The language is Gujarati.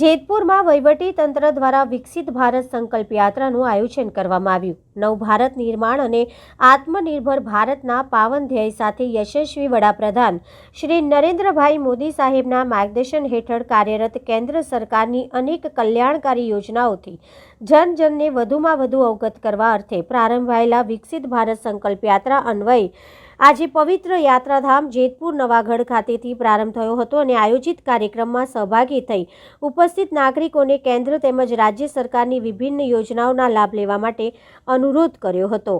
જેતપુરમાં વહીવટી તંત્ર દ્વારા વિકસિત ભારત સંકલ્પ યાત્રાનું આયોજન કરવામાં આવ્યું. નવ ભારત નિર્માણ અને આત્મનિર્ભર ભારતના પાવન ધ્યેય સાથે યશસ્વી વડાપ્રધાન શ્રી નરેન્દ્રભાઈ મોદી સાહેબના માર્ગદર્શન હેઠળ કાર્યરત કેન્દ્ર સરકારની અનેક કલ્યાણકારી યોજનાઓથી જનજનને વધુમાં વધુ અવગત કરવા અર્થે પ્રારંભાયેલા વિકસિત ભારત સંકલ્પ યાત્રા અન્વયે આજે પવિત્ર યાત્રાધામ જેતપુર નવાગઢ ખાતેથી પ્રારંભ થયો હતો અને આયોજિત કાર્યક્રમમાં સહભાગી થઈ ઉપસ્થિત નાગરિકોને કેન્દ્ર તેમજ રાજ્ય સરકારની વિભિન્ન યોજનાઓના લાભ લેવા માટે અનુરોધ કર્યો હતો.